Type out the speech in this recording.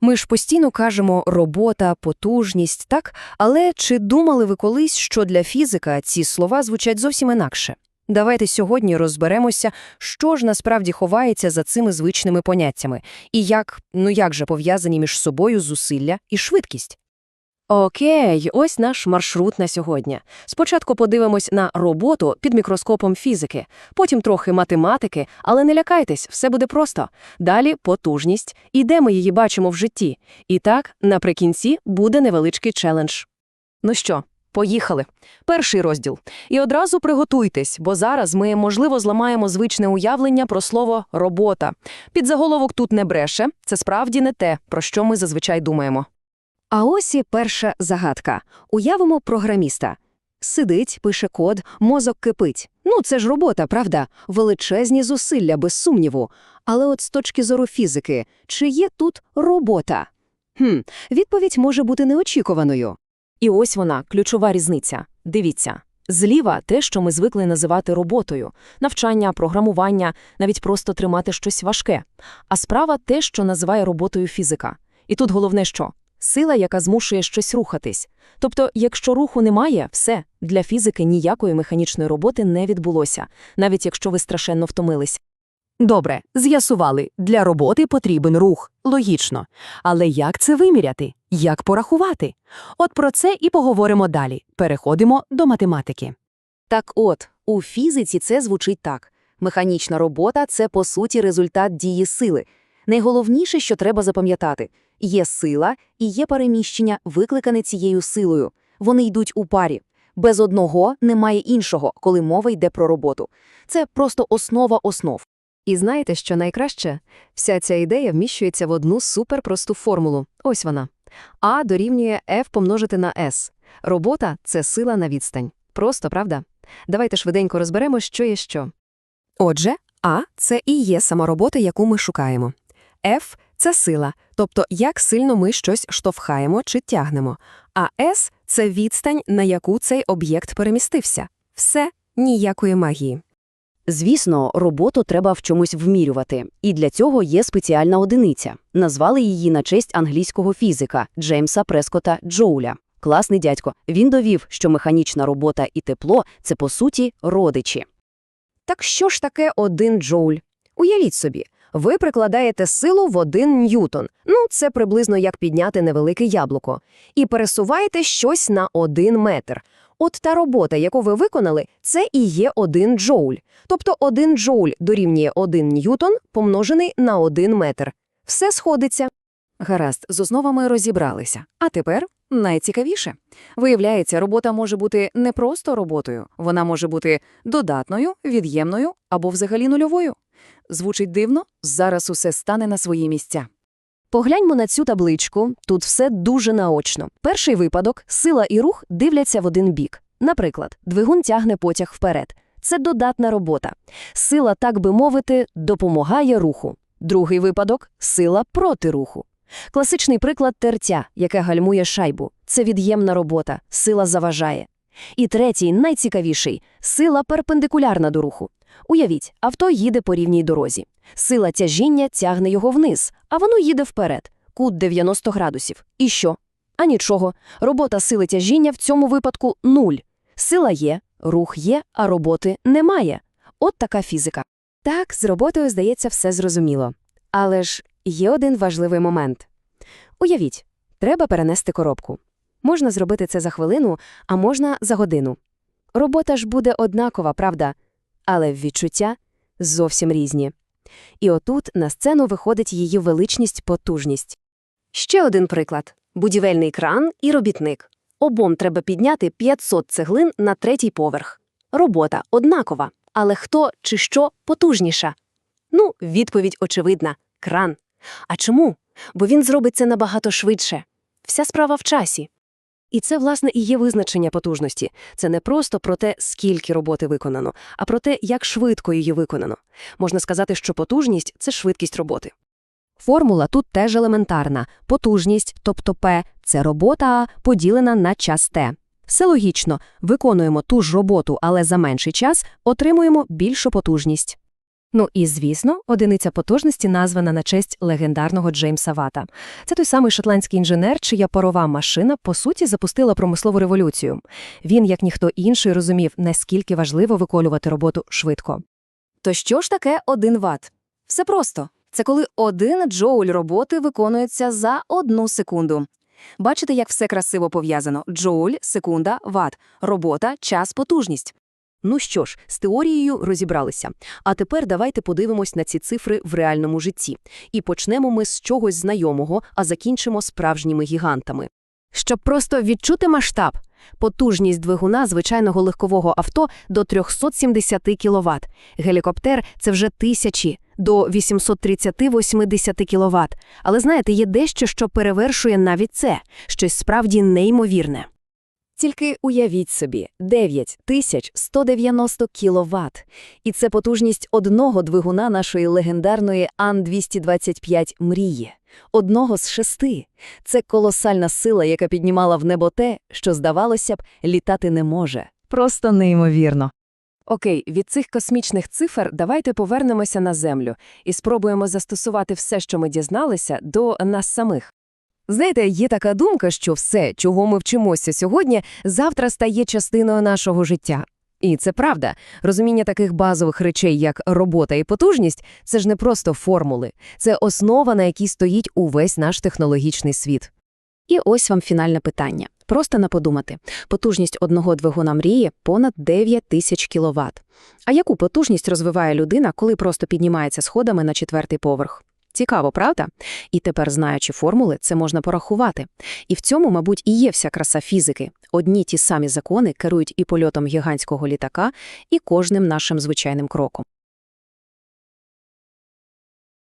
Ми ж постійно кажемо робота, потужність, так? Але чи думали ви колись, що для фізика ці слова звучать зовсім інакше? Давайте сьогодні розберемося, що ж насправді ховається за цими звичними поняттями, і як, ну як же пов'язані між собою зусилля і швидкість. Окей, ось наш маршрут на сьогодні. Спочатку подивимось на роботу під мікроскопом фізики, потім трохи математики, але не лякайтесь, все буде просто. Далі потужність, і де ми її бачимо в житті. І так, наприкінці буде невеличкий челендж. Ну що, поїхали. Перший розділ. І одразу приготуйтесь, бо зараз ми, можливо, зламаємо звичне уявлення про слово «робота». Підзаголовок тут не бреше, це справді не те, про що ми зазвичай думаємо. А ось і перша загадка. Уявимо програміста. Сидить, пише код, мозок кипить. Ну, це ж робота, правда? Величезні зусилля, без сумніву. Але от з точки зору фізики, чи є тут робота? Хм, відповідь може бути неочікуваною. І ось вона, ключова різниця. Дивіться. Зліва те, що ми звикли називати роботою – навчання, програмування, навіть просто тримати щось важке. А справа те, що називає роботою фізика. І тут головне що? Сила, яка змушує щось рухатись. Тобто, якщо руху немає, все, для фізики ніякої механічної роботи не відбулося, навіть якщо ви страшенно втомились. Добре, з'ясували, для роботи потрібен рух. Логічно. Але як це виміряти? Як порахувати? От про це і поговоримо далі. Переходимо до математики. Так от, у фізиці це звучить так. Механічна робота – це, по суті, результат дії сили. Найголовніше, що треба запам'ятати – є сила і є переміщення, викликане цією силою. Вони йдуть у парі. Без одного немає іншого, коли мова йде про роботу. Це просто основа основ. І знаєте, що найкраще? Вся ця ідея вміщується в одну суперпросту формулу. Ось вона. А дорівнює F помножити на S. Робота – це сила на відстань. Просто, правда? Давайте швиденько розберемо, що є що. Отже, А – це і є сама робота, яку ми шукаємо. F – це сила, тобто як сильно ми щось штовхаємо чи тягнемо. А S – це відстань, на яку цей об'єкт перемістився. Все, ніякої магії. Звісно, роботу треба в чомусь вмірювати, і для цього є спеціальна одиниця. Назвали її на честь англійського фізика Джеймса Прескота Джоуля. Класний дядько. Він довів, що механічна робота і тепло – це, по суті, родичі. Так що ж таке один джоуль? Уявіть собі, ви прикладаєте силу в один ньютон, ну це приблизно як підняти невелике яблуко, і пересуваєте щось на один метр. От та робота, яку ви виконали, це і є один джоуль. Тобто один джоуль дорівнює один ньютон помножений на один метр. Все сходиться. Гаразд, з основами розібралися. А тепер найцікавіше. Виявляється, робота може бути не просто роботою, вона може бути додатною, від'ємною або взагалі нульовою. Звучить дивно, зараз усе стане на свої місця. Погляньмо на цю табличку, тут все дуже наочно. Перший випадок – сила і рух дивляться в один бік. Наприклад, двигун тягне потяг вперед. Це додатна робота. Сила, так би мовити, допомагає руху. Другий випадок – сила проти руху. Класичний приклад тертя, яке гальмує шайбу. Це від'ємна робота, сила заважає. І третій, найцікавіший – сила перпендикулярна до руху. Уявіть, авто їде по рівній дорозі. Сила тяжіння тягне його вниз, а воно їде вперед. Кут 90 градусів. І що? А нічого. Робота сили тяжіння в цьому випадку – нуль. Сила є, рух є, а роботи немає. От така фізика. Так, з роботою, здається, все зрозуміло. Але ж є один важливий момент. Уявіть, треба перенести коробку. Можна зробити це за хвилину, а можна за годину. Робота ж буде однакова, правда? Але відчуття зовсім різні. І отут на сцену виходить її величність потужність. Ще один приклад – будівельний кран і робітник. Обом треба підняти 500 цеглин на третій поверх. Робота однакова, але хто чи що потужніша? Ну, відповідь очевидна – кран. А чому? Бо він зробить це набагато швидше. Вся справа в часі. І це, власне, і є визначення потужності. Це не просто про те, скільки роботи виконано, а про те, як швидко її виконано. Можна сказати, що потужність – це швидкість роботи. Формула тут теж елементарна. Потужність, тобто P – це робота А поділена на час T. Все логічно. Виконуємо ту ж роботу, але за менший час отримуємо більшу потужність. Ну і, звісно, одиниця потужності названа на честь легендарного Джеймса Вата. Це той самий шотландський інженер, чия парова машина, по суті, запустила промислову революцію. Він, як ніхто інший, розумів, наскільки важливо виконувати роботу швидко. То що ж таке 1 Вт? Все просто. Це коли один джоуль роботи виконується за одну секунду. Бачите, як все красиво пов'язано. Джоуль, секунда, ват. Робота, час, потужність. Ну що ж, з теорією розібралися. А тепер давайте подивимось на ці цифри в реальному житті. І почнемо ми з чогось знайомого, а закінчимо справжніми гігантами. Щоб просто відчути масштаб, потужність двигуна звичайного легкового авто до 370 кВт, гелікоптер – це вже тисячі, до 830-80 кВт. Але знаєте, є дещо, що перевершує навіть це, щось справді неймовірне. Тільки уявіть собі, 9190 кВт. І це потужність одного двигуна нашої легендарної Ан-225 «Мрії». Одного з шести. Це колосальна сила, яка піднімала в небо те, що, здавалося б, літати не може. Просто неймовірно. Окей, від цих космічних цифр давайте повернемося на Землю і спробуємо застосувати все, що ми дізналися, до нас самих. Знаєте, є така думка, що все, чого ми вчимося сьогодні, завтра стає частиною нашого життя. І це правда. Розуміння таких базових речей, як робота і потужність, це ж не просто формули, це основа, на якій стоїть увесь наш технологічний світ. І ось вам фінальне питання. Просто на подумати. Потужність одного двигуна мрії – понад 9 тисяч кВт. А яку потужність розвиває людина, коли просто піднімається сходами на четвертий поверх? Цікаво, правда? І тепер, знаючи формули, це можна порахувати. І в цьому, мабуть, і є вся краса фізики. Одні ті самі закони керують і польотом гігантського літака, і кожним нашим звичайним кроком.